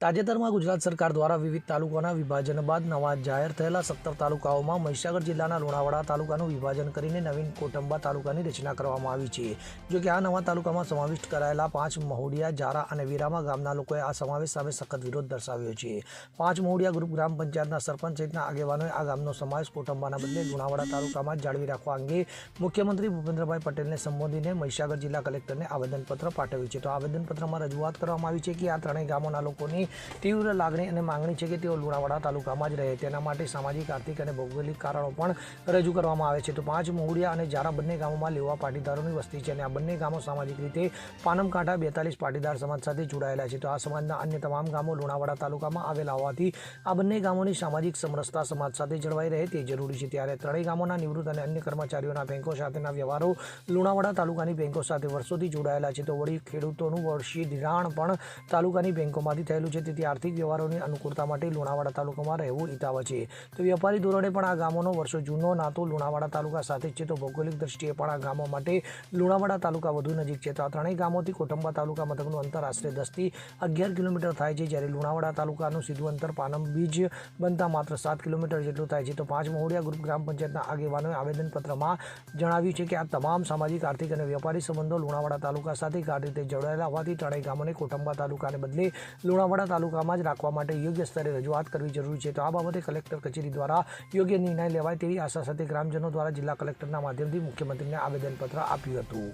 તાજેતરમાં ગુજરાત સરકાર દ્વારા વિવિધ તાલુકાના વિભાજન બાદ નવા જાહેર થયેલા સત્તર તાલુકાઓમાં મહીસાગર જિલ્લાના લુણાવાડા તાલુકાનું વિભાજન કરીને નવીન કોટંબા તાલુકાની રચના કરવામાં આવી છે. જો કે આ નવા તાલુકામાં સમાવિષ્ટ કરાયેલા પાંચ મહુડિયા, જારા અને વીરામા ગામના લોકોએ આ સમાવેશ સામે સખત વિરોધ દર્શાવ્યો છે. પાંચ મહુડિયા ગ્રુપ ગ્રામ પંચાયતના સરપંચ સહિતના આગેવાનોએ આ ગામનો સમાવેશ કોટંબાના બદલે લુણાવાડા તાલુકામાં જાળવી રાખવા અંગે મુખ્યમંત્રી ભૂપેન્દ્રભાઈ પટેલને સંબોધીને મહીસાગર જિલ્લા કલેક્ટરને આવેદનપત્ર પાઠવ્યું છે. તો આવેદનપત્રમાં રજૂઆત કરવામાં આવી છે કે આ ત્રણેય ગામોના લોકોની તીવ્ર લાગણી અને માંગણી છે કે તેઓ લુણાવાડા તાલુકામાં જ રહે. તેના માટે સામાજિક, આર્થિક અને ભૌગોલિક કારણો પણ રજૂ કરવામાં આવે છે. તો પાંચ મહુડિયા અને જારા બંને ગામોમાં લેવા પાટીદારોની વસ્તી છે અને આ બંને ગામો સામાજિક રીતે પાનમકાંઠા બેતાલીસ પાટીદાર સમાજ સાથે જોડાયેલા છે. તો આ સમાજના અન્ય તમામ ગામો લુણાવાડા તાલુકામાં આવેલા હોવાથી આ બંને ગામોની સામાજિક સમરસતા સમાજ સાથે જળવાઈ રહે તે જરૂરી છે. ત્યારે ત્રણેય ગામોના નિવૃત્ત અને અન્ય કર્મચારીઓના બેંકો સાથેના વ્યવહારો લુણાવાડા તાલુકાની બેંકો સાથે વર્ષોથી જોડાયેલા છે. તો વળી ખેડૂતોનું વર્ષી ધિરાણ પણ તાલુકાની બેંકોમાંથી થયેલું છે. તેથી આર્થિક વ્યવહારોની અનુકૂળતા માટે લુણાવાડા તાલુકામાં રહેવું હિતાવ છે. તો વેપારી ધોરણે પણ આ ગામોનો વર્ષો જૂનો નાતો લુણાવાડા તાલુકા સાથે જ છે. તો ભૌગોલિક દ્રષ્ટિએ પણ આ ગામો માટે લુણાવાડા તાલુકા વધુ નજીક છે. તો આ ત્રણેય ગામોથી કોટંબા તાલુકા મથકનું અંતર આશરે દસથી અગિયાર કિલોમીટર થાય છે. જ્યારે લુણાવાડા તાલુકાનું સીધું અંતર પાનમ બીજ બનતા માત્ર સાત કિલોમીટર જેટલું થાય છે. તો પાંચ મહુડિયા ગ્રુપ ગ્રામ પંચાયતના આગેવાનોએ આવેદનપત્રમાં જણાવ્યું છે કે આ તમામ સામાજિક, આર્થિક અને વેપારી સંબંધો લુણાવાડા તાલુકા સાથે ગાઢ રીતે જોડાયેલા હોવાથી ત્રણેય ગામોને કોટંબા તાલુકાને બદલે લુણાવાડા તાલુકામાં જ રાખવા માટે યોગ્ય સ્તરે રજૂઆત કરવી જરૂરી છે. તો આ બાબતે કલેક્ટર કચેરી દ્વારા યોગ્ય નિર્ણય લેવાય તેવી આશા સાથે ગ્રામજનો દ્વારા જિલ્લા કલેક્ટરના માધ્યમથી મુખ્યમંત્રીને આવેદનપત્ર આપ્યું હતું.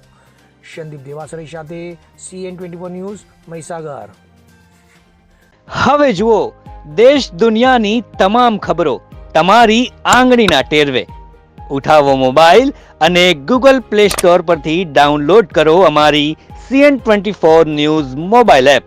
સંદીપ દેવાસરી સાથે CN twenty four news, Mahisagar. હવે જુઓ, દેશ દુનિયાની તમામ ખબરો તમારી આંગળીના ટેરવે. ઉઠાવો મોબાઈલ અને ગૂગલ પ્લે સ્ટોર પરથી ડાઉનલોડ કરો અમારી CN twenty four news mobile app.